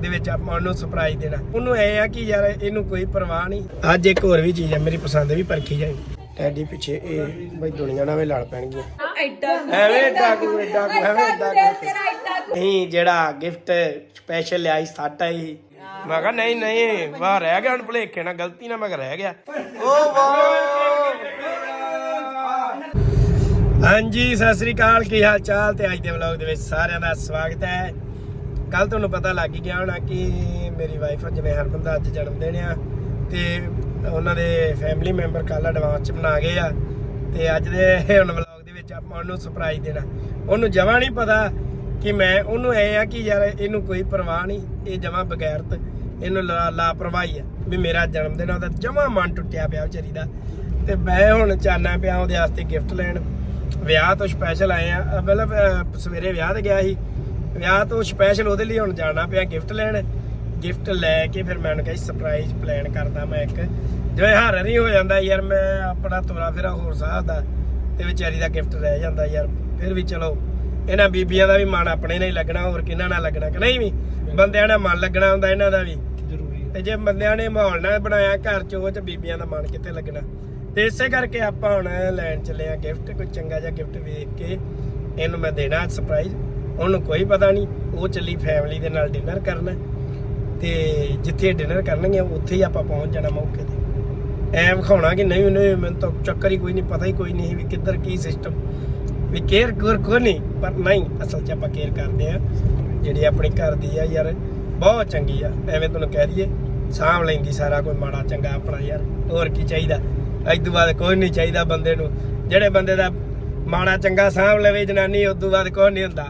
ਦੇ ਵਿੱਚ ਆਪਾਂ ਉਹਨੂੰ ਸਰਪ੍ਰਾਈਜ਼ ਦੇਣਾ। ਉਹਨੂੰ ਐ ਆ ਕਿ ਯਾਰ ਇਹਨੂੰ ਕੋਈ ਪਰਵਾਹ ਨਹੀਂ। ਅੱਜ ਇੱਕ ਹੋਰ ਵੀ ਚੀਜ਼ ਹੈ ਮੇਰੀ ਪਸੰਦ ਵੀ ਪਰਖੀ ਜਾਈ ਟੈਡੀ ਪਿੱਛੇ ਇਹ ਬਈ ਦੁਨੀਆ ਨਾਲ ਵੀ ਲੜ ਪੈਣਗੀਆਂ। ਐਡਾ ਐਵੇਂ ਐਡਾ ਕੁ, ਐਵੇਂ ਤੇਰਾ ਡਾਕੂ ਤੇਰਾ ਐਡਾ ਨਹੀਂ ਜਿਹੜਾ ਗਿਫਟ ਸਪੈਸ਼ਲ ਲਿਆਈ ਸਾਟਾ ਹੀ ਮੈਂ ਕਿਹਾ ਨਹੀਂ ਨਹੀਂ ਵਾਹ ਰਹਿ ਗਿਆ ਹੁਣ ਭੁਲੇਖੇ ਨਾਲ ਗਲਤੀ ਨਾਲ ਮੈਂ ਰਹਿ ਗਿਆ। ਓ ਵਾਹ! ਹਾਂਜੀ ਸਤਿ ਸ੍ਰੀ ਅਕਾਲ ਕੀ ਹਾਲ ਚਾਲ? ਤੇ ਅੱਜ ਦੇ ਵਲੌਗ ਦੇ ਵਿੱਚ ਸਾਰਿਆਂ ਦਾ ਸਵਾਗਤ ਹੈ। ਕੱਲ ਤੁਹਾਨੂੰ ਪਤਾ ਲੱਗ ਗਿਆ ਹੋਣਾ ਕਿ ਮੇਰੀ ਵਾਈਫ ਜਿਵੇਂ ਹਰਮਨ ਦਾ ਅੱਜ ਜਨਮ ਦਿਨ ਆ ਤੇ ਉਹਨਾਂ ਦੇ ਫੈਮਿਲੀ ਮੈਂਬਰ ਕੱਲ ਐਡਵਾਂਸ ਚ ਬਣਾ ਗਏ ਆ ਤੇ ਅੱਜ ਦੇ ਹੁਣ ਵਲੌਗ ਦੇ ਵਿੱਚ ਆਪਾਂ ਉਹਨੂੰ ਸਰਪ੍ਰਾਈਜ਼ ਦੇਣਾ। ਉਹਨੂੰ ਜਮਾ ਨਹੀਂ ਪਤਾ ਕਿ ਮੈਂ ਉਹਨੂੰ ਐ ਆ ਕਿ ਯਾਰ ਇਹਨੂੰ ਕੋਈ ਪਰਵਾਹ ਨਹੀਂ ਇਹ ਜਮਾ ਬਗੈਰਤ ਇਹਨੂੰ ਲਾ- ਲਾਪਰਵਾਹੀ ਆ ਵੀ ਮੇਰਾ ਜਨਮ ਦਿਨ ਆ, ਉਹਦਾ ਜਮਾ ਮਨ ਟੁੱਟਿਆ ਪਿਆ ਵਿਚਾਰੀ ਦਾ। ਤੇ ਮੈਂ ਹੁਣ ਚਾਹਨਾ ਪਿਆ ਉਹਦੇ ਵਾਸਤੇ ਗਿਫਟ ਲੈਣ। ਵਿਆਹ ਤੋਂ ਸਪੈਸ਼ਲ ਆਏ ਆ। ਅਹ ਮਤਲਬ ਸਵੇਰੇ ਵਿਆਹ ਤੇ ਗਿਆ ਸੀ ਵਿਆਹ ਤੋਂ ਸਪੈਸ਼ਲ ਉਹਦੇ ਲਈ ਹੁਣ ਜਾਣਾ ਪਿਆ ਗਿਫਟ ਲੈਣ। ਗਿਫਟ ਲੈ ਕੇ ਫਿਰ ਮੈਂ ਉਹਨੂੰ ਕਹੀ ਸਰਪ੍ਰਾਈਜ਼ ਪਲਾਨ ਕਰਦਾ ਮੈਂ ਇੱਕ। ਜਿਵੇਂ ਹਾਰ ਨਹੀਂ ਹੋ ਜਾਂਦਾ ਯਾਰ ਮੈਂ ਆਪਣਾ ਤੋਰਾ ਫੇਰਾ ਹੋਰ ਸਾਹ ਦਾ ਤੇ ਵਿਚਾਰੀ ਦਾ ਗਿਫਟ ਰਹਿ ਜਾਂਦਾ ਯਾਰ। ਫਿਰ ਵੀ ਚਲੋ ਇਹਨਾਂ ਬੀਬੀਆਂ ਦਾ ਵੀ ਮਨ ਆਪਣੇ ਨਾਲ ਹੀ ਲੱਗਣਾ ਹੋਰ ਕਿਹਨਾਂ ਨਾਲ ਲੱਗਣਾ ਕਿ ਨਹੀਂ ਵੀ? ਬੰਦਿਆਂ ਦਾ ਮਨ ਲੱਗਣਾ ਹੁੰਦਾ ਇਹਨਾਂ ਦਾ ਵੀ। ਜ਼ਰੂਰੀ ਤੇ ਜੇ ਬੰਦਿਆਂ ਨੇ ਮਾਹੌਲ ਨਾਲ ਬਣਾਇਆ ਘਰ ਚ ਉਹ ਚ ਬੀਬੀਆਂ ਦਾ ਮਨ ਕਿੱਥੇ ਲੱਗਣਾ? ਤੇ ਇਸੇ ਕਰਕੇ ਆਪਾਂ ਹੁਣ ਲੈਣ ਚੱਲੇ ਆ ਗਿਫਟ ਕੋਈ ਚੰਗਾ ਜਿਹਾ ਗਿਫਟ ਵੇਖ ਕੇ ਇਹਨੂੰ ਮੈਂ ਦੇਣਾ ਸਰਪ੍ਰਾਈਜ਼ ਉਹਨੂੰ ਕੋਈ ਪਤਾ ਨਹੀਂ, ਉਹ ਚੱਲੀ ਫੈਮਿਲੀ ਦੇ ਨਾਲ ਡਿਨਰ ਕਰਨ। ਤੇ ਜਿੱਥੇ ਡਿਨਰ ਕਰਨਗੇ, ਉੱਥੇ ਹੀ ਆਪਾਂ ਪਹੁੰਚ ਜਾਣਾ ਮੌਕੇ ਤੇ। ਐ ਵਿਖਾਉਣਾ ਕਿ ਨਹੀਂ ਉਹਨੇ ਮੈਨੂੰ ਤਾਂ ਚੱਕਰ ਹੀ ਕੋਈ ਨਹੀਂ, ਪਤਾ ਹੀ ਕੋਈ ਨਹੀਂ ਵੀ ਕਿੱਧਰ ਕੀ ਸਿਸਟਮ ਵੀ ਕੇਅਰ ਕਰ ਕੋ ਨਹੀਂ, ਪਰ ਨਹੀਂ, ਅਸਲ 'ਚ ਆਪਾਂ ਕੇਅਰ ਕਰਦੇ ਆ ਜਿਹੜੀ ਆਪਣੇ ਘਰ ਦੀ ਆ ਯਾਰ, ਬਹੁਤ ਚੰਗੀ ਆ। ਐਵੇਂ ਤੁਹਾਨੂੰ ਕਹਿ ਦਈਏ, ਸਾਂਭ ਲੈਂਦੀ ਸਾਰਾ ਕੋਈ ਮਾੜਾ, ਚੰਗਾ ਆਪਣਾ ਯਾਰ। ਹੋਰ ਕੀ ਚਾਹੀਦਾ? ਅੱਜ ਤੋਂ ਬਾਅਦ ਕੋਈ ਨਹੀਂ ਚਾਹੀਦਾ ਬੰਦੇ ਨੂੰ। ਜਿਹੜੇ ਬੰਦੇ ਦਾ ਮਾੜਾ, ਚੰਗਾ ਸਾਂਭ ਲਵੇ ਜਨਾਨੀ ਉਸ ਤੋਂ ਬਾਅਦ ਕੋਈ ਨਹੀਂ ਹੁੰਦਾ।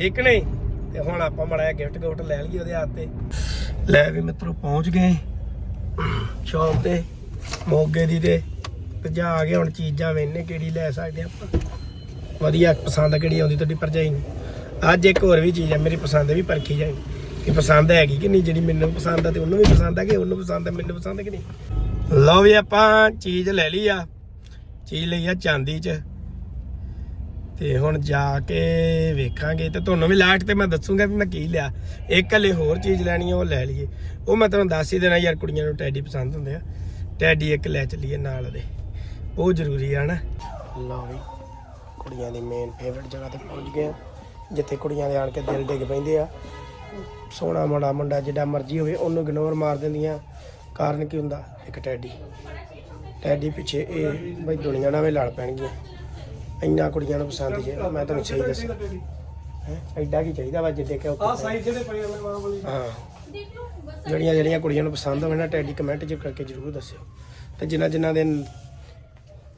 ਠੀਕ ਨਹੀਂ? ਤੇ ਹੁਣ ਆਪਾਂ ਮਾੜਾ ਗਿਫਟ ਗਿਫਟ ਲੈ ਲਈਏ ਉਹਦੇ ਹੱਥ ਤੇ। ਲੈ ਵੀ ਮਿੱਤਰੋ ਪਹੁੰਚ ਗਏ। ਸ਼ੌਪ ਤੇ, ਮੋਗੇ ਦੀ ਤੇ। ਭਜਾ ਜਾ ਆ ਗਏ ਹੁਣ ਚੀਜ਼ਾਂ ਵੇਨੇ ਕਿਹੜੀ ਲੈ ਸਕਦੇ ਆਪਾਂ। ਵਧੀਆ, ਪਸੰਦ ਕਿਹੜੀ ਆਉਂਦੀ ਤੁਹਾਡੀ ਭਰਜਾਈ ਨੂੰ। ਅੱਜ ਇੱਕ ਹੋਰ ਵੀ ਚੀਜ਼ ਹੈ ਮੇਰੀ ਪਸੰਦ ਵੀ ਪਰਖੀ ਜਾਈ ਕਿ ਪਸੰਦ ਹੈਗੀ ਕਿ ਨਹੀਂ, ਜਿਹੜੀ ਮੈਨੂੰ ਪਸੰਦ ਆ ਤੇ ਉਹਨੂੰ ਵੀ ਪਸੰਦ ਆ ਕਿ ਉਹਨੂੰ ਪਸੰਦ ਆ, ਮੈਨੂੰ ਪਸੰਦ ਕਿ ਨਹੀਂ। ਲਓ ਵੀ ਆਪਾਂ ਚੀਜ਼ ਲੈ ਲਈ ਆ। ਚੀਜ਼ ਲਈ ਆ ਚਾਂਦੀ 'ਚ। ਤੇ ਹੁਣ ਜਾ ਕੇ ਵੇਖਾਂਗੇ ਤੇ ਤੁਹਾਨੂੰ ਵੀ ਲਾਸਟ ਤੇ ਮੈਂ ਦੱਸੂਗਾ ਵੀ ਮੈਂ ਕੀ ਲਿਆ। ਇੱਕ ਹਲੇ ਹੋਰ ਚੀਜ਼ ਲੈਣੀ ਆ, ਉਹ ਲੈ ਲਈਏ। ਉਹ ਮੈਂ ਤੁਹਾਨੂੰ ਦੱਸ ਹੀ ਦੇਣਾ ਯਾਰ, ਕੁੜੀਆਂ ਨੂੰ ਟੈਡੀ ਪਸੰਦ ਹੁੰਦੇ ਆ। ਟੈਡੀ ਇੱਕ ਲੈ ਚੱਲੀਏ ਨਾਲ ਉਹਦੇ ਉਹ ਜ਼ਰੂਰੀ ਆ ਨਾ। ਲਓ ਵੀ, ਕੁੜੀਆਂ ਦੀ ਮੇਨ ਫੇਵਰਿਟ ਜਗ੍ਹਾ ਤੇ ਪਹੁੰਚ ਗਏ ਜਿੱਥੇ ਕੁੜੀਆਂ ਦੇ ਆਣ ਕੇ ਦਿਲ ਡਿੱਗ ਪੈਂਦੇ ਆ। ਸੋਹਣਾ ਮੁੰਡਾ ਮੁੰਡਾ ਜਿੱਡਾ ਮਰਜ਼ੀ ਹੋਵੇ, ਉਹਨੂੰ ਇਗਨੋਰ ਮਾਰ ਦਿੰਦੀਆਂ। ਕਾਰਨ ਕੀ ਹੁੰਦਾ? ਇੱਕ ਟੈਡੀ। ਟੈਡੀ ਪਿੱਛੇ ਇਹ ਬਈ ਦੁਨੀਆ ਨਾਲ ਵੀ ਲੜ ਪੈਣਗੀਆਂ। ਇੰਨਾ ਕੁੜੀਆਂ ਨੂੰ ਪਸੰਦ ਜੇ ਮੈਂ ਤੁਹਾਨੂੰ ਸਹੀ ਦੱਸਾਂ। ਹੈ? ਐਡਾ ਕੀ ਚਾਹੀਦਾ ਵਾ ਜਿੱਡੇ ਕਿ ਆ ਉਹ ਸਾਈਜ਼ ਜਿਹੜੇ ਪਏ ਨੇ ਮਾਂ ਵਾਲੀ। ਹਾਂ। ਜਿਹੜੀਆਂ ਜਿਹੜੀਆਂ ਕੁੜੀਆਂ ਨੂੰ ਪਸੰਦ ਹੋਵੇ ਨਾ ਟੈਡੀ ਕਮੈਂਟ ਚ ਕਰਕੇ ਜਰੂਰ ਦੱਸਿਓ। ਤੇ ਜਿਨ੍ਹਾਂ ਜਿਨ੍ਹਾਂ ਦੇ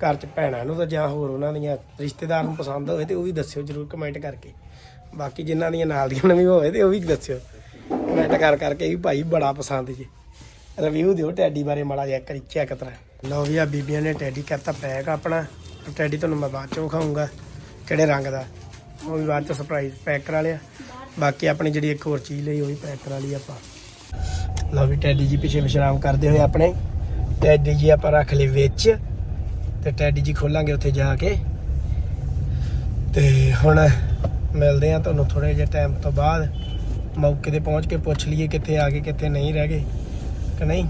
ਘਰ ਚ ਭੈਣਾਂ ਨੂੰ ਤਾਂ ਜਾਂ ਹੋਰ ਉਹਨਾਂ ਦੀਆਂ ਰਿਸ਼ਤੇਦਾਰ ਨੂੰ ਪਸੰਦ ਹੋਵੇ ਤੇ ਉਹ ਵੀ ਦੱਸਿਓ ਜਰੂਰ ਕਮੈਂਟ ਕਰਕੇ। ਬਾਕੀ ਜਿਨ੍ਹਾਂ ਦੀਆਂ ਨਾਲ ਦੀਆਂ ਨੂੰ ਵੀ ਹੋਵੇ ਤੇ ਉਹ ਵੀ ਦੱਸਿਓ। ਕਮੈਂਟ ਕਰ ਕਰਕੇ ਵੀ ਭਾਈ ਬੜਾ ਪਸੰਦ ਜੀ। ਰਿਵਿਊ ਦਿਓ ਟੈਡੀ ਬਾਰੇ ਮਾੜਾ ਜਿਹਾ ਕਰੀ ਚੈੱਕ ਤਰ੍ਹਾਂ ਲਓ ਵੀ ਆ ਬੀਬੀਆਂ ਨੇ ਟੈਡੀ ਕਰਤਾ ਪੈਕ ਆਪਣਾ। ਟੈਡੀ ਤੁਹਾਨੂੰ ਮੈਂ ਬਾਅਦ ਚੋਂ ਵਿਖਾਉਂਗਾ ਕਿਹੜੇ ਰੰਗ ਦਾ। ਉਹ ਵੀ ਬਾਅਦ 'ਚੋਂ ਸਰਪ੍ਰਾਈਜ਼ ਪੈਕ ਕਰਾ ਲਿਆ। ਬਾਕੀ ਆਪਣੀ ਜਿਹੜੀ ਇੱਕ ਹੋਰ ਚੀਜ਼ ਲਈ, ਉਹ ਵੀ ਪੈਕ ਕਰਾ ਲਈ ਆਪਾਂ। ਲਓ ਵੀ ਟੈਡੀ ਜੀ ਪਿੱਛੇ ਵਿਸ਼ਰਾਮ ਕਰਦੇ ਹੋਏ ਆਪਣੇ। ਟੈਡੀ ਜੀ ਆਪਾਂ ਰੱਖ ਲਈ ਵਿੱਚ। ਤੇ ਟੈਡੀ ਜੀ ਖੋਲਾਂਗੇ ਉੱਥੇ ਜਾ ਕੇ। ਤੇ ਹੁਣ ਮਿਲਦੇ ਆ ਤੁਹਾਨੂੰ ਥੋੜੇ ਜਿਹੇ ਟਾਈਮ ਤੋਂ ਬਾਅਦ। ਮੌਕੇ ਤੇ ਪਹੁੰਚ ਕੇ ਪੁੱਛ ਲਈਏ ਕਿੱਥੇ ਆ ਗਏ, ਕਿੱਥੇ ਨਹੀਂ ਰਹਿ ਗਏ। ਕਿ ਨਹੀਂ?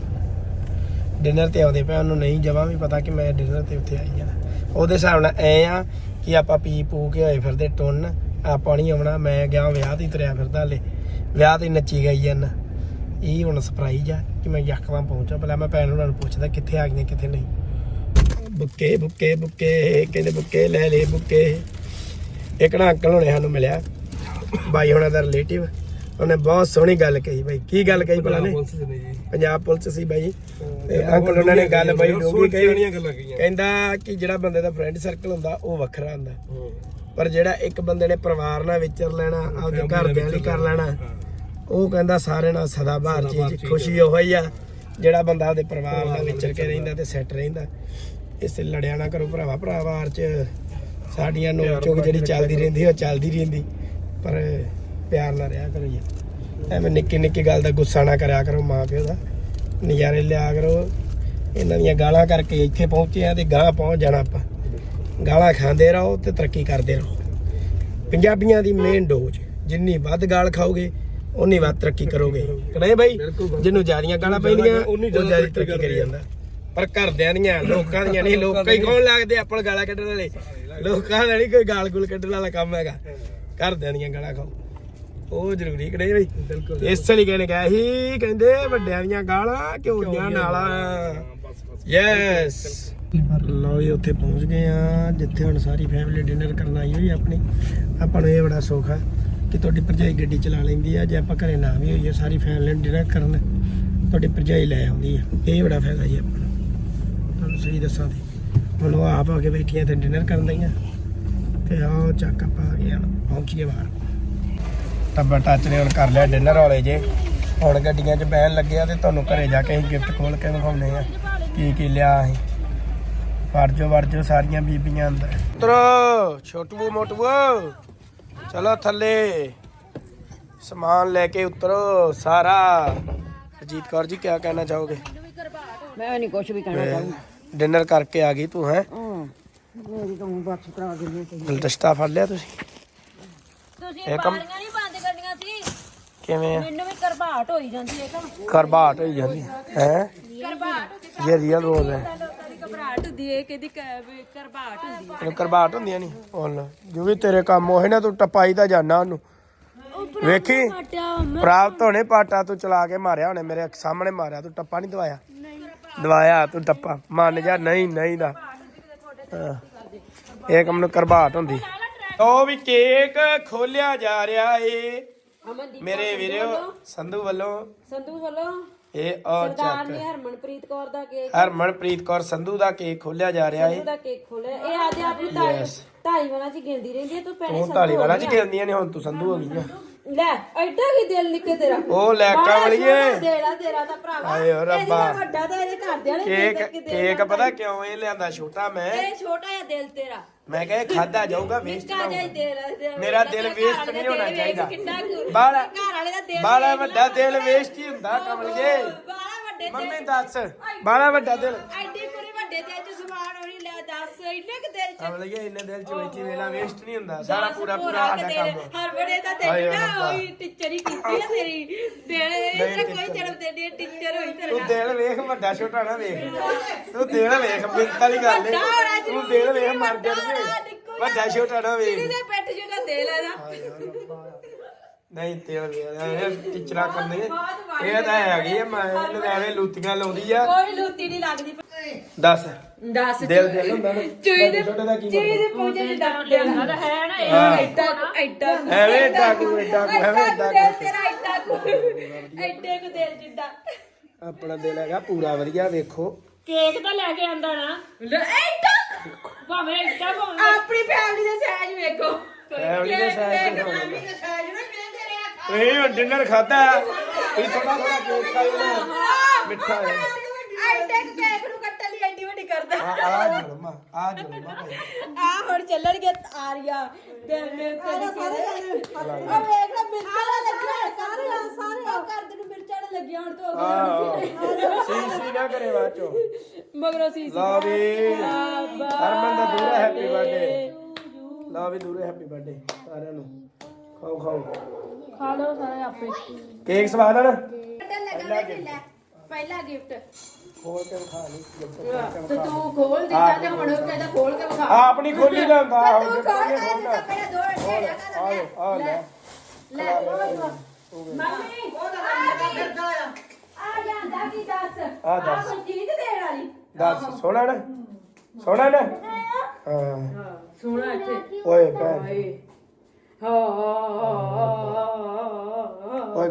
ਡਿਨਰ ਤੇ ਆਉਂਦੇ ਪਏ ਉਹਨੂੰ ਨਹੀਂ ਜਮਾਂ ਵੀ ਪਤਾ ਕਿ ਮੈਂ ਡਿਨਰ ਤੇ ਉੱਥੇ ਆਈ ਜਾਣਾ ਉਹਦੇ ਹਿਸਾਬ ਨਾਲ ਐ ਆ ਕਿ ਆਪਾਂ ਪੀ ਪੂ ਕੇ ਹੋਏ ਫਿਰਦੇ, ਟੁੰਨ ਆਪਾਂ ਨਹੀਂ ਆਉਣਾ, ਮੈਂ ਗਿਆ ਵਿਆਹ ਤੇ ਤੁਰਿਆ ਫਿਰਦਾ ਹਲੇ। ਵਿਆਹ ਤੇ ਨੱਚੀ ਗਈ ਜਾਂਦਾ ਇਹ ਹੁਣ ਸਰਪ੍ਰਾਈਜ਼ ਆ ਕਿ ਮੈਂ ਯਕਵਾਂ ਪਹੁੰਚਾਂ। ਪਹਿਲਾਂ ਮੈਂ ਭੈਣ ਉਹਨਾਂ ਨੂੰ ਪੁੱਛਦਾ ਕਿੱਥੇ ਆ ਗਈਆਂ, ਕਿੱਥੇ ਨਹੀਂ। ਬੁੱਕੇ ਬੁੱਕੇ ਬੁੱਕੇ, ਕਹਿੰਦੇ ਬੁੱਕੇ, ਲੈ ਲੈ ਬੁੱਕੇ। ਇੱਕ ਨਾ ਅੰਕਲ ਹੋਣੇ ਸਾਨੂੰ ਮਿਲਿਆ। ਬਾਈ ਹੋਣਾ ਦਾ ਰਿਲੇਟਿਵ ਉਹਨੇ ਬਹੁਤ ਸੋਹਣੀ ਗੱਲ ਕਹੀ ਬਾਈ। ਕੀ ਗੱਲ ਕਹੀ ਭਲਾ ਨੇ? ਪੰਜਾਬ ਪੁਲਿਸ ਸੀ ਬਾਈ। ਤੇ ਅੰਕਲ ਉਹਨਾਂ ਨੇ ਗੱਲ ਬਾਈ ਡੋਗੀ ਕਹੀ। ਸਿਆਣੀਆਂ ਗੱਲਾਂ ਕਹੀਆਂ। ਕਹਿੰਦਾ ਕਿ ਜਿਹੜਾ ਬੰਦੇ ਦਾ ਫਰੈਂਡ ਸਰਕਲ ਹੁੰਦਾ ਉਹ ਵੱਖਰਾ ਹੁੰਦਾ। ਪਰ ਜਿਹੜਾ ਇੱਕ ਬੰਦੇ ਨੇ ਪਰਿਵਾਰ ਨਾਲ ਵਿਚਰ ਲੈਣਾ ਆਪਦੇ ਘਰਦਿਆਂ ਲਈ ਕਰ ਲੈਣਾ। ਉਹ ਕਹਿੰਦਾ ਸਾਰਿਆਂ ਨਾਲ ਸਦਾ ਬਾਹਰ ਚੀਜ਼ ਖੁਸ਼ੀ ਉਹ ਹੀ ਆ। ਜਿਹੜਾ ਬੰਦਾ ਆਪਦੇ ਪਰਿਵਾਰ ਨਾਲ ਵਿਚਰ ਕੇ ਰਹਿੰਦਾ ਤੇ ਸੈੱਟ ਰਹਿੰਦਾ। ਇਸ ਲੜਿਆ ਨਾ ਕਰੋ ਭਰਾਵਾ ਭਰਾਵਾਰ ਚ ਸਾਡੀਆਂ ਨੋਕ ਚੋਕ ਜਿਹੜੀ ਚੱਲਦੀ ਰਹਿੰਦੀ ਉਹ ਚੱਲਦੀ ਰਹਿੰਦੀ। ਪਰ ਪਿਆਰ ਨਾਲ ਰਿਹਾ ਕਰੋ ਜੀ। ਐਵੇਂ ਨਿੱਕੀ ਨਿੱਕੀ ਗੱਲ ਦਾ ਗੁੱਸਾ ਨਾ ਕਰਿਆ ਕਰੋ ਮਾਂ ਪਿਓ ਦਾ। ਨਜ਼ਾਰੇ ਲਿਆ ਕਰੋ। ਇਹਨਾਂ ਦੀਆਂ ਗਾਲਾਂ ਕਰਕੇ ਇੱਥੇ ਪਹੁੰਚੇ ਆ ਤੇ ਗਾਂ ਪਹੁੰਚ ਜਾਣਾ ਆਪਾਂ। ਗਾਲਾਂ ਖਾਂਦੇ ਰਹੋ ਤੇ ਤਰੱਕੀ ਕਰਦੇ ਰਹੋ। ਪੰਜਾਬੀਆਂ ਦੀ ਮੇਨ ਡੋਜ਼ ਜਿੰਨੀ ਵੱਧ ਗਾਲ ਖਾਓਗੇ ਉਨੀ ਵੱਧ ਤਰੱਕੀ ਕਰੋਗੇ। ਨਹੀਂ ਬਾਈ? ਜਿਹਨੂੰ ਜ਼ਿਆਦੀਆਂ ਗਾਲਾਂ ਪੈਂਦੀਆਂ ਉਹ ਜ਼ਿਆਦਾ ਤਰੱਕੀ ਕਰੀ ਜਾਂਦਾ। ਪਰ ਘਰਦਿਆਂ ਦੀਆਂ ਲੋਕਾਂ ਦੀਆਂ ਨਹੀਂ ਲੋਕਾਂ ਹੀ ਕੌਣ ਲੱਗਦੇ ਆਪਣ ਗਾਲਾਂ ਕੱਢਣ ਵਾਲੇ? ਲੋਕਾਂ ਦਾ ਨਹੀਂ ਕੋਈ ਗਾਲ ਗੁਲ ਕੱਢਣ ਵਾਲਾ ਕੰਮ ਹੈਗਾ। ਘਰਦਿਆਂ ਦੀਆਂ ਗਾਲਾਂ ਖਾਓ। ਉਹ ਜ਼ਰੂਰੀ ਕਿ ਨਹੀਂ ਬਈ? ਇਸ ਲਈ ਕਹਿੰਦੇ ਗਿਆ ਸੀ ਕਹਿੰਦੇ ਵੱਡਿਆਂ ਦੀਆਂ ਗਾਲਾਂ ਘਿਓ ਦੀਆਂ ਨਾਲਾਂ। ਯੈਸ ਲਓ ਜੀ ਉੱਥੇ ਪਹੁੰਚ ਗਏ ਆ ਜਿੱਥੇ ਹੁਣ ਸਾਰੀ ਫੈਮਿਲੀ ਡਿਨਰ ਕਰਨ ਆਈ ਹੋਈ ਆਪਣੀ। ਆਪਾਂ ਨੂੰ ਇਹ ਬੜਾ ਸੁੱਖ ਆ ਕਿ ਤੁਹਾਡੀ ਭਰਜਾਈ ਗੱਡੀ ਚਲਾ ਲੈਂਦੀ ਆ ਜੇ ਆਪਾਂ ਘਰੇ ਨਾ ਵੀ ਹੋਈਏ ਸਾਰੀ ਫੈਮਿਲੀ ਡਿਨਰ ਕਰਨ ਤੁਹਾਡੀ ਭਰਜਾਈ ਲੈ ਆਉਂਦੀ ਆ। ਇਹ ਬੜਾ ਫਾਇਦਾ ਜੀ ਆਪਾਂ ਨੂੰ। ਤੁਹਾਨੂੰ ਸਹੀ ਦੱਸਾਂ ਤੇ। ਹੁਣ ਉਹ ਆਪ ਆ ਕੇ ਬੈਠੀਆਂ ਤੇ ਡਿਨਰ ਕਰਨ ਦਈਆਂ ਤੇ ਆਓ ਚੱਕ ਆਪਾਂ ਆ ਗਏ ਹੁਣ ਪਹੁੰਚੀਏ ਬਾਹਰ। ਟੱਬਰ ਟੱਚ ਨੇ ਹੁਣ ਕਰ ਲਿਆ ਡਿਨਰ ਵਾਲੇ ਜੇ। ਹੁਣ ਗੱਡੀਆਂ 'ਚ ਬਹਿਣ ਲੱਗੇ ਆ ਤੇ ਤੁਹਾਨੂੰ ਘਰੇ ਜਾ ਕੇ ਅਸੀਂ ਗਿਫਟ ਖੋਲ ਕੇ ਵਿਖਾਉਨੇ ਆ ਕੀ ਕੀ ਲਿਆ ਅਸੀਂ। ਵਰਜੋ ਵਰਜੋ ਸਾਰੀਆਂ ਬੀਬੀਆਂ ਅੰਦਰ। ਉਤਰੋ ਛੋਟੂ ਮੋਟੂ ਚਲੋ ਥੱਲੇ। ਸਮਾਨ ਲੈ ਕੇ ਉਤਰੋ ਸਾਰਾ। ਅਜੀਤ ਕੌਰ ਜੀ ਕੀ ਕਹਿਣਾ ਚਾਹੋਗੇ? ਮੈਂ ਨਹੀਂ ਕੁਝ ਵੀ ਕਹਿਣਾ ਚਾਹੁੰਦੀ। ਡਿਨਰ ਕਰਕੇ ਆ ਗਈ ਤੂੰ ਹੈ? ਮੇਰੀ ਤਾਂ ਊਂ ਬੱਸ ਕਰਾ ਦਿੰਦੇ ਤੇ ਗੁਲਦਸਤਾ ਫੜ ਲਿਆ ਤੁਸੀਂ? ਤੁਸੀਂ ਬਾਲੀਆਂ ਨਹੀਂ ਕਿਵੇਂ ਆ? ਮੈਨੂੰ ਵੀ ਕਰਬਾਟ ਹੋਈ ਜਾਂਦੀ ਹੈ ਕੰਮ ਕਰਬਾਟ ਹੋਈ ਜਾਂਦੀ। ਹੈ? ਕਰਬਾਟ ਇਹ ਰੀਅਲ ਰੋਜ਼ ਹੈ ਲੋਕਾਂ ਦੀ ਘਬਰਾਹਟ ਹੁੰਦੀ ਹੈ ਕਿਹਦੀ ਕਰਬਾਟ ਹੁੰਦੀ ਹੈ। ਕਰਬਾਟ ਹੁੰਦੀਆਂ ਨਹੀਂ ਬੋਲ ਜੋ ਵੀ ਤੇਰੇ ਕੰਮ ਹੋਏ ਨਾ ਤੂੰ ਟਪਾਈ ਤਾਂ ਜਾਣਾ ਉਹਨੂੰ। ਵੇਖੀ? ਪ੍ਰਾਪਤ ਹੋਣੇ ਪਾਟਾ ਤੂੰ ਚਲਾ ਕੇ ਮਾਰਿਆ ਉਹਨੇ ਮੇਰੇ ਸਾਹਮਣੇ ਮਾਰਿਆ ਤੂੰ ਟੱਪਾ ਨਹੀਂ ਦਵਾਇਆ? ਦਵਾਇਆ ਤੂੰ ਟੱਪਾ। ਮੰਨ ਜਾ ਨਹੀਂ ਨਹੀਂ ਦਾ। ਹਾਂ। ਇਹ ਕੰਮ ਨੂੰ ਕਰਬਾਟ ਹੁੰਦੀ। ਉਹ ਵੀ ਕੇਕ ਖੋਲਿਆ ਜਾ ਰਿਹਾ ਏ। ਮੇਰੇ ਵੀਰੋ ਸੰਧੂ ਵੱਲੋਂ ਸੰਧੂ ਵੱਲੋਂ। ਇਹ ਔਰ ਸਰਦਾਰ ਚੱਕ। ਨੇ ਹਰਮਨਪ੍ਰੀਤ ਕੌਰ ਦਾ ਕੇਕ। ਹਰਮਨਪ੍ਰੀਤ ਕੌਰ ਸੰਧੂ ਦਾ ਕੇਕ ਖੋਲਿਆ ਜਾ ਰਿਹਾ ਏ। ਦਾ ਕੇਕ ਖੋਲਿਆ ਇਹ ਆਦੇ ਆਪਣੀ ਢਾਈ ਢਾਈ ਵਾਲਾ ਚ ਗਿਣਦੀ ਰਹਿੰਦੀ ਹੈ ਤੂੰ ਪਹਿਲੇ ਤੂੰ ਢਾਲੀ ਵਾਲਾ ਚ ਖੇਲਦੀਆਂ ਨੇ ਹੁਣ ਤੂੰ ਸੰਧੂ ਹੋ ਗਈ ਆ। ਲੈ ਐਡਾ ਕੀ ਦਿਲ ਨਿੱਕੇ ਤੇਰਾ? ਉਹ ਲੈ ਦਿਲ ਆ ਤੇਰਾ ਤਾਂ ਭਰਾਵਾ। ਹਾਏ ਓ ਰੱਬਾ। ਇਹਦੇ ਨਾਲ ਵੱਡਾ ਤਾਂ ਇਹਦੇ ਨੇ ਦਿਲ ਕੇਕ ਕੇਕ ਪਤਾ ਕਿਉਂ ਇਹ ਲਿਆਂਦਾ ਛੋਟਾ ਮੈਂ। ਇਹ ਛੋਟਾ ਜਿਹਾ ਦਿਲ ਤੇਰਾ। ਮੈਂ ਕਿਹਾ ਖਾਦਾ ਜਾਊਗਾ ਵੇਸਟ ਨਿੱਕਾ ਜਿਹਾ ਹੀ ਦਿਲ ਆ ਦਿਲ ਮੇਰਾ ਦਿਲ ਘਰ ਵੇਸਟ ਵਾਲੇ ਨਹੀਂ ਦਾ ਹੋਣਾ ਦਿਲ ਚਾਹੀਦਾ। ਕਿੰਨਾ ਕੁ- ਬਾਲਾ ਘਰ ਵਾਲੇ ਦਾ ਦਿਲ ਬਾਲਾ ਵੱਡਾ ਦਿਲ ਵੇਸਟ ਹੀ ਹੁੰਦਾ ਕਮਲੀਏ। ਬਾਲਾ ਵੱਡੇ ਦਿਲ ਮੰਮੀ ਦੱਸ ਬਾਲਾ ਵੱਡਾ ਦਿਲ। ਐਡੀ ਪੂਰੀ ਵੱਡੇ ਦਿਲ ਚ ਦੱਸ ਇੰਨੇ ਕਿ ਦਿਲ ਚ। ਕਮਲੀਏ ਇੰਨੇ ਦਿਲ ਚ ਬੈਠੀ ਵੇਲਾ ਵੇਸਟ ਨਹੀਂ ਹੁੰਦਾ ਸਾਰਾ ਦੱਸ ਪੂਰਾ ਭੋਰਾ ਪੂਰਾ ਕਿ ਸਾਡਾ ਦਿਲ। ਕੰਮ। ਹਰ ਬੜੇ ਦਾ ਹਾਏ ਤੇਰੀ ਓ ਨਾ ਰੱਬਾ। ਹੋਈ ਟੀਚਰ ਹੀ ਕੀਤੀ ਆ ਤੇਰੀ। ਦਿਲ ਇਹਦਾ ਕੋਈ ਜਨਮ ਦਿਨ ਟੀਚਰ ਹੋਈ ਤੇਰਾ ਤੂੰ ਦਿਲ ਵੇਖ ਵੱਡਾ ਛੋਟਾ ਨਾ ਵੇਖ। ਤੂੰ ਦਿਲ ਵੇਖ ਮਿੰਟ ਵਾਲੀ ਗੱਲ ਏ ਵੱਡਾ ਹੋਣਾ ਤੂੰ ਜ਼ਰੂਰੀ ਦਿਲ ਵੇਖ ਮਰ ਵੱਡਾ ਜਾਣਗੇ ਹੋਣਾ, ਨਿੱਕੂ ਜਿਹਾ। ਵੱਡਾ ਛੋਟਾ ਨਾ ਵੇਖ। ਜਿਹਦੇ ਜਿਹੜਾ ਦਿਲ ਹੈ ਨਾ। ਨਹੀਂ ਤੇਲ ਵੇਖ ਟੀਚਰਾਂ ਕਰਨੇ। ਇਹ ਤਾਂ ਹੈਗੀ ਆ ਮੈਂ ਇਹਨੂੰ ਐਵੇਂ ਲੂਤੀਆਂ ਲਾਉਂਦੀ ਆ। ਕੋਈ ਲੂਤੀ ਨਹੀਂ ਲੱਗਦੀ। ਦੱਸ। ਦੱਸ ਦਿਲ ਦਿਲ ਹੁੰਦਾ ਨਾ ਚੂਈ ਦੇ ਛੋਟੇ ਦਾ ਕੀ ਚੂਈ ਦੇ ਪੂਜੇ ਚ ਡੱਕ ਲਿਆਂਦਾ ਤਾਂ ਹੈ ਨਾ ਇਹ ਐਡਾ ਐਡਾ ਐਵੇਂ ਡਾਕੂ ਐਡਾ ਕੁ, ਐਵੇਂ ਐਡਾ ਡਾਕੂ। ਕੁ। ਤੇਰਾ ਐਡਾ ਕੁ ਐਡੇ ਕੁ ਦਿਲ ਜਿੱਡਾ ਆਪਣਾ ਦਿਲ ਹੈਗਾ ਪੂਰਾ ਵਧੀਆ ਵੇਖੋ। ਕੇਕ ਤਾਂ ਲੈ ਕੇ ਆਂਦਾ ਨਾ। ਐਡਾ ਭਾਵੇਂ ਭਾਵੇਂ ਆਪਣੀ ਫੈਮਿਲੀ ਦਾ ਸਾਈਜ਼ ਵੇਖੋ। ਫੈਮਿਲੀ ਦੇ ਸਾਈਜ਼ ਤੇ ਫੈਮਿਲੀ ਦਾ ਸਾਈਜ਼ ਨਾ ਤੁਸੀਂ ਹੁਣ ਡਿਨਰ ਖਾਦਾ ਇਹ ਥੋੜਾ ਥੋੜਾ ਕੇਕ ਖਾਈ ਨਾ। ਮਿੱਠਾ ਹੈ। ਐਡੇ ਕੁ ਕੇਕ ਨੂੰ ਕੱਟਣ ਲਈ ਐਡੀ ਵੱਡੀ ਕਰਦਾ। ਆ ਆ ਜੁਲਮਾ ਆ ਜੁਲਮਾ ਭਾਈ। ਆ ਹੁਣ ਚੱਲਣਗੇ ਆਰੀਆ ਦਿਲ ਦੇ ਉੱਤੇ ਵੇਖ ਲੈ ਮਿਰਚਾਂ ਲੱਗੀਆਂ ਸਾਰੇ ਸਾਰੇ ਉਹ ਕਰਦੇ ਨੂੰ ਮਿਰਚਾਂ ਲੱਗੀਆਂ ਹੁਣ ਤੋਂ ਆ ਸੀ। ਸੀ ਨਾ ਕਰੇ ਬਾਚੋ ਮਗਰੋਂ ਸੀ ਲਓ ਵੀ। ਹਰਮਨ ਦਾ ਦੂਰਾ ਹੈਪੀ ਬਰਥਡੇ ਲਓ ਵੀ ਦੂਰੇ ਹੈਪੀ ਬਰਥਡੇ ਸਾਰਿਆਂ ਨੂੰ। ਖਾਓ ਖਾਓ। ਖਾ ਲਓ ਸਾਰੇ ਆਪੇ। ਕੇਕ ਸਵਾਦ ਆ ਨਾ? ਪਹਿਲਾ ਗਿਫਟ ਖੋਲ ਕੇ ਖਾ ਲਈ ਤੇ ਤੂੰ ਖੋਲ ਦਿੱਤਾ ਤੇ ਹੁਣ ਉਹ ਕਹਿੰਦਾ ਖੋਲ ਕੇ ਵਿਖਾ। ਆ ਆਪਣੀ ਖੋਲੀ ਹੁੰਦਾ ਆ ਤੂੰ ਖੋਲ ਕੇ ਦਿੱਤਾ ਪਹਿਲਾਂ ਦੋ ਢੇੜਿਆ ਕਰ ਆ ਆ ਲੈ। ਲੈ ਮੰਮੀ ਆ ਜਾਂਦਾ ਕੀ ਦੱਸ? ਆ ਦੱਸ। ਚੀਜ਼ ਦੇਣ ਵਾਲੀ। ਦੱਸ ਸੋਹਣਾ ਨਾ? ਸੋਹਣਾ ਨਾ? ਹਾਂ। ਸੋਹਣਾ ਇੱਥੇ। ਓਏ ਭੈਣ। ਹਾਂ।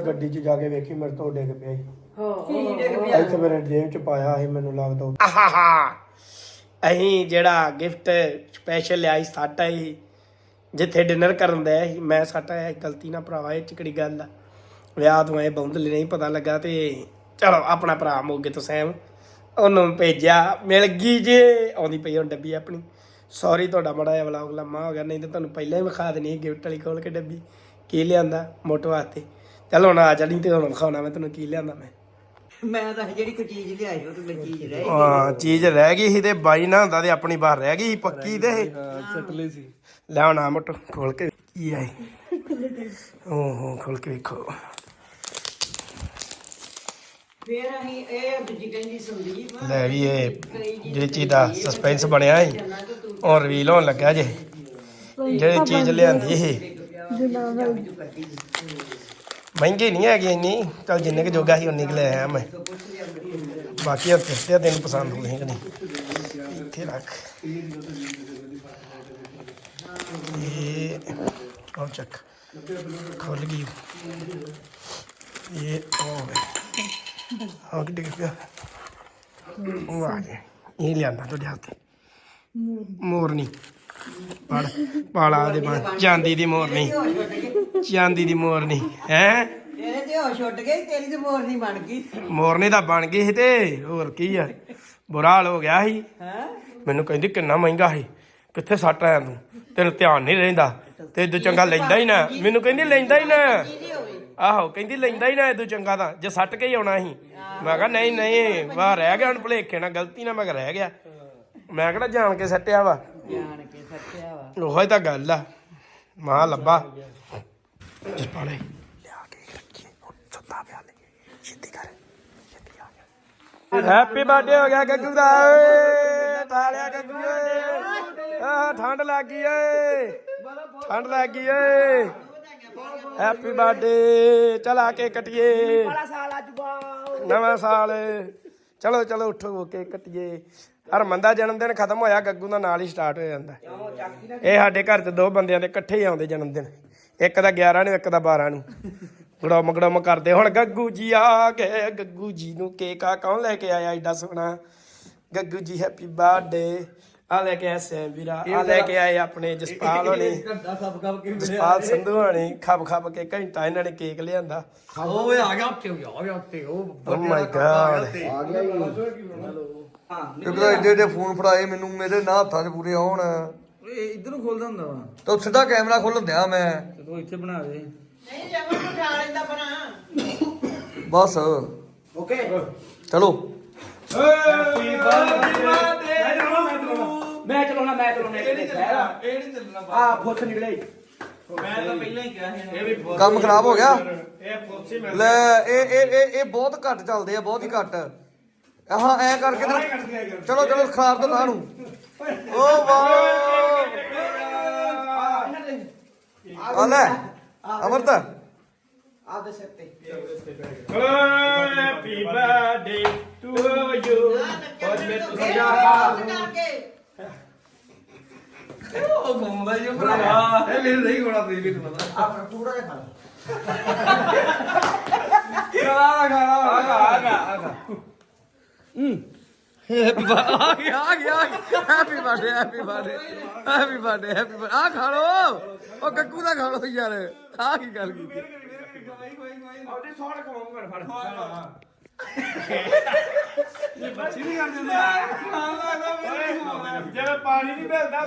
ਗੱਡੀ 'ਚ ਜਾ ਕੇ ਵੇਖੀ ਮੇਰੇ ਤੋਂ ਡਿੱਗ ਪਿਆ ਸੀ। ਇੱਥੇ ਮੇਰੇ ਜੇਬ 'ਚ ਪਾਇਆ ਸੀ ਮੈਨੂੰ ਲੱਗਦਾ ਆਹਾਹਾ! ਅਹੀਂ ਜਿਹੜਾ ਗਿਫਟ ਸਪੈਸ਼ਲ ਲਿਆਈ ਸਾਟਾ ਹੀ ਜਿੱਥੇ ਡਿਨਰ ਕਰਨ ਦਾ ਸੀ ਮੈਂ ਸਾਟਾ ਆਇਆ ਗਲਤੀ ਨਾਲ ਭਰਾਵਾ ਇਹ ਚਿਕੜੀ ਗੱਲ ਆ? ਵਿਆਹ ਤੋਂ ਐ ਬੌਂਦਲੇ ਨਹੀਂ ਪਤਾ ਲੱਗਾ ਤੇ ਚਲੋ ਆਪਣਾ ਭਰਾ ਮੋਗੇ ਤੋਂ ਸੈਮ ਉਹਨੂੰ ਭੇਜਿਆ ਮਿਲ ਗਈ ਜੇ। ਆਉਂਦੀ ਪਈ ਹੁਣ ਡੱਬੀ ਆਪਣੀ। ਸੌਰੀ ਤੁਹਾਡਾ ਬੜਾ ਜਿਹਾ ਵਲੌਗ ਲੰਮਾ ਹੋ ਗਿਆ ਨਹੀਂ ਤਾਂ ਤੁਹਾਨੂੰ ਪਹਿਲਾਂ ਹੀ ਵਿਖਾ ਦੇਣੀ ਗਿਫਟ ਵਾਲੀ ਖੋਲ ਕੇ ਡੱਬੀ। ਕੀ ਲਿਆਂਦਾ ਮੋਟੋ ਵਾਸਤੇ? ਚੱਲ ਹੁਣ ਆ ਚੱਲੀ ਤੇ ਹੁਣ ਵਿਖਾਉਣਾ ਮੈਂ ਤੈਨੂੰ ਕੀ ਲਿਆਂਦਾ ਮੈਂ। ਮੈਂ ਤਾਂ ਜਿਹੜੀ ਕੋਈ ਚੀਜ਼ ਲਿਆਈ ਉਹ ਤੇ ਚੀਜ਼ ਰਹਿ ਹਾਂ ਚੀਜ਼ ਰਹਿ ਗਈ ਸੀ ਤੇ ਬਾਈ ਨਾ ਹੁੰਦਾ ਤੇ ਆਪਣੀ ਬਾਹਰ ਰਹਿ ਗਈ ਸੀ ਪੱਕੀ ਤੇ ਸਟਲੇ ਸੀ। ਲੈ ਹੁਣ ਆ ਮਟੋ ਖੋਲ ਕੇ ਕੀ ਆਈ ਓਹੋ ਖੋਲ ਕੇ ਵੇਖੋ। ਫੇਰ ਅਸੀਂ ਇਹ ਦੂਜੀ ਕਹਿੰਦੀ ਸੰਦੀਪ ਲੈ ਵੀ ਇਹ ਜਿਹੜੀ ਚੀਜ਼ ਦਾ ਸਸਪੈਂਸ ਬਣਿਆ ਸੀ ਉਹ ਰਿਵੀਲ ਹੋਣ ਲੱਗਾ ਜੇ। ਜਿਹੜੀ ਚੀਜ਼ ਲਿਆਂਦੀ ਇਹ ਮਹਿੰਗੇ ਨਹੀਂ ਹੈਗੇ ਇੰਨੀ। ਚਲ ਜਿੰਨੇ ਕੁ ਜੋਗਾ ਸੀ ਉਨੀ ਕੁ ਲੈ ਆਇਆ ਮੈਂ। ਬਾਕੀ ਹੁਣ ਕਿਸ਼ਤੇ ਤੈਨੂੰ ਪਸੰਦ ਹੋਣੀ ਕਿ ਨਹੀਂ? ਇੱਥੇ ਰੱਖ। ਇਹ ਉਹ ਚੱਕ। ਖੁੱਲ ਗਈ। ਇਹ ਉਹ ਵੇ। ਹਾਂ ਕਿ ਡਿੱਗ ਪਿਆ। ਉਹ ਆ ਗਿਆ। ਇਹ ਲਿਆਂਦਾ ਤੁਹਾਡੇ ਹੱਥ। ਮੋਰਨੀ। ਪੜ ਪਾਲਾ ਦੇ ਬਣ। ਚਾਂਦੀ ਦੀ ਮੋਰਨੀ ਚਾਂਦੀ ਦੀ ਮੋਰਨੀ ਹੈ? ਤੇਰੇ ਤੇ ਹੋ ਛੁੱਟ ਗਈ ਤੇਰੀ ਤੇ ਮੋਰ ਨਹੀਂ ਬਣ ਗਈ। ਮੋਰਨੀ ਤਾਂ ਬਣ ਗਈ ਸੀ ਤੇ ਹੋਰ ਕੀ ਆ? ਬੁਰਾ ਹਾਲ ਹੋ ਗਿਆ ਸੀ। ਹੈ? ਮੈਨੂੰ ਕਹਿੰਦੀ ਕਿੰਨਾ ਮਹਿੰਗਾ ਸੀ। ਕਿੱਥੇ ਸੱਟ ਆਇਆ ਤੂੰ? ਤੈਨੂੰ ਧਿਆਨ ਨਹੀਂ ਰਹਿੰਦਾ। ਤੇ ਇਦੋਂ ਚੰਗਾ ਲੈਂਦਾ ਹੀ ਨਾ। ਮੈਨੂੰ ਕਹਿੰਦੀ ਲੈਂਦਾ ਹੀ ਨਾ। ਆਹੋ ਕਹਿੰਦੀ ਲੈਂਦਾ ਹੀ ਨਾ ਇਦੋਂ ਚੰਗਾ ਤਾਂ। ਜੇ ਸੱਟ ਕੇ ਹੀ ਆਉਣਾ ਸੀ। ਮੈਂ ਕਿਹਾ ਨਹੀਂ ਨਹੀਂ ਵਾਹ ਰਹਿ ਗਿਆ ਹੁਣ ਭੁਲੇਖੇ ਨਾਲ ਗਲਤੀ ਨਾਲ ਮੈਂ ਕਿਹਾ ਰਹਿ ਗਿਆ। ਮੈਂ ਕਿਹੜਾ ਜਾਣ ਕੇ ਸੱਟਿਆ ਵਾ? ਜਾਣ ਕੇ ਸੱਚਿਆ ਵਾ। ਉਹੋ ਹੀ ਤਾਂ ਗੱਲ ਆ। ਮਾਂ ਲੱਭਾ। ਜਿਸ ਪਾਲੇ ਲਿਆ ਕੇ ਰੱਖੀ ਹੁਣ ਸੁੱਤਾ ਪਿਆ ਲੈ ਛੇਤੀ ਕਰ ਛੇਤੀ ਆ ਗਿਆ ਹੈਪੀ ਬਰਥਡੇ ਹੋ ਗਿਆ ਗੱਗੂ ਦਾ ਓਏ। ਤਾਲਿਆ ਗੱਗੂ ਓਏ ਆ ਠੰਡ ਲੱਗ ਗਈ ਓਏ। ਠੰਡ ਲੱਗ ਗਈ ਓਏ। ਹੈਪੀ ਬਰਥਡੇ ਚਲ ਆ ਕੇ ਕਟੀਏ। ਬੜਾ ਸਾਲ ਅੱਜ ਨਵਾਂ ਸਾਲ। ਚਲੋ ਚਲੋ ਉਠੋ ਕੇ ਕਟੀਏ। ਹਰਮਨ ਦਾ ਜਨਮ ਦਿਨ ਖਤਮ ਹੋਇਆ ਗੱਗੂ ਦਾ ਨਾਲ ਹੀ ਸਟਾਰਟ ਹੋ ਜਾਂਦਾ। ਇਹ ਸਾਡੇ ਘਰ 'ਚ ਦੋ ਬੰਦਿਆਂ ਦੇ ਇਕੱਠੇ ਹੀ ਆਉਂਦੇ ਜਨਮ ਦਿਨ। ਇੱਕ ਦਾ 11 ਨੂੰ ਇੱਕ ਦਾ 12 ਨੂੰ। ਗੜਮ ਗੜਮ ਕਰਦੇ ਹੁਣ ਗੱਗੂ ਜੀ ਆ ਗਏ ਗੱਗੂ ਜੀ ਨੂੰ ਕੇਕ ਆ ਕੌਣ ਲੈ ਕੇ ਆਇਆ ਏਡਾ ਸੋਹਣਾ? ਗੱਗੂ ਜੀ ਹੈਪੀ ਬਰਥਡੇ ਆ ਲੈ ਕੇ ਆਇਆ ਸੈਮ ਵੀਰਾ ਆ ਲੈ ਕੇ ਆਏ ਆਪਣੇ ਜਸਪਾਲ ਹੋਣੀ। ਜਸਪਾਲ ਸੰਧੂ ਹੋਣੀ ਖੱਬ ਖੱਬ ਕੇ ਘੰਟਾ ਇਹਨਾਂ ਨੇ ਕੇਕ ਲਿਆਂਦਾ। ਓਏ ਆ ਗਿਆ ਉੱਤੇ ਆ ਗਿਆ ਉੱਤੇ ਉਹ ਓ ਮਾਈ ਗॉड ਕਿਉਂਕਿ ਐਡੇ ਐਡੇ ਫੋਨ ਫੜਾਏ ਮੈਨੂੰ ਮੇਰੇ ਨਾ ਹੱਥਾਂ 'ਚ ਪੂਰੇ ਆਉਣ। ਓਏ ਇਧਰੋਂ ਖੋਲਦਾ ਹੁੰਦਾ ਵਾ। ਤਾਂ ਸਿੱਧਾ ਕੈਮਰਾ ਖੋਲਣ ਦਿਆਂ ਮੈਂ। ਤੇ ਤੂੰ ਇੱਥੇ ਬਣਾ ਦੇ। ਨਹੀਂ ਜਮਨ ਨੂੰ ਠਾ ਲੈਂਦਾ ਬਣਾ ਬਸ। ਓਕੇ। ਚਲੋ। ਮੈਂ ਚਲਾਉਣਾ ਮੈਂ ਚਲਾਉਣਾ। ਇਹ ਨਹੀਂ ਚੱਲਣਾ ਇਹ ਨਹੀਂ ਚੱਲਣਾ ਆ ਫੁੱਟ ਨਿਕਲੇ। ਮੈਂ ਤਾਂ ਪਹਿਲਾਂ ਹੀ ਕਿਹਾ ਸੀ ਇਹ ਵੀ ਕੰਮ ਖਰਾਬ ਹੋ ਗਿਆ? ਇਹ ਮੈਂ ਲੈ ਇਹ ਇਹ ਇਹ ਇਹ ਬਹੁਤ ਘੱਟ ਚੱਲਦੇ ਆ ਬਹੁਤ ਹੀ ਘੱਟ। ਹਾਂ ਐ ਕਰਕੇ ਨਾ ਚਲੋ ਚਲੋ ਖਾਰ ਤੋਂ ਨਾ। ਨੂੰ ਓ ਵਾਹ। ਆ ਲੈ ਅਮਰਤ। ਆ ਦੇ ਸਿਰ ਤੇ। ਹੈਪੀ ਬਰਥਡੇ ਟੂ ਯੂ ਮੇ ਤੁਸੀਂ ਉਹ ਘੁੰਮਦਾ ਹੀ ਭਰਾ। ਇਹ ਮੇਰੇ ਨਹੀਂ ਹੋਣਾ ਤੇ ਵੀ ਪਤਾ ਆਪਣਾ ਪੂਰਾ ਜਿਹਾ ਖਾ ਕਰਾ ਕਰਾ ਆ ਆ ਹੈਪੀ ਆ ਗਿਆ ਆ ਗਿਆ happy birthday happy birthday happy birthday happy ਆ ਖਾ ਲੋ ਉਹ ਗੱਗੂ ਦਾ ਖਾ ਲੋ ਯਾਰ। ਆ ਕੀ ਗੱਲ ਕੀਤੀ? ਉਹਦੀ ਸੌੜ ਖਵਾਉਂਗਾ ਫੜ। ਬੱਚੀ ਨਹੀਂ ਕਰਦੇ ਖਾਣ ਲੱਗਦਾ ਜਿਵੇਂ ਪਾਣੀ ਨਹੀਂ ਮਿਲਦਾ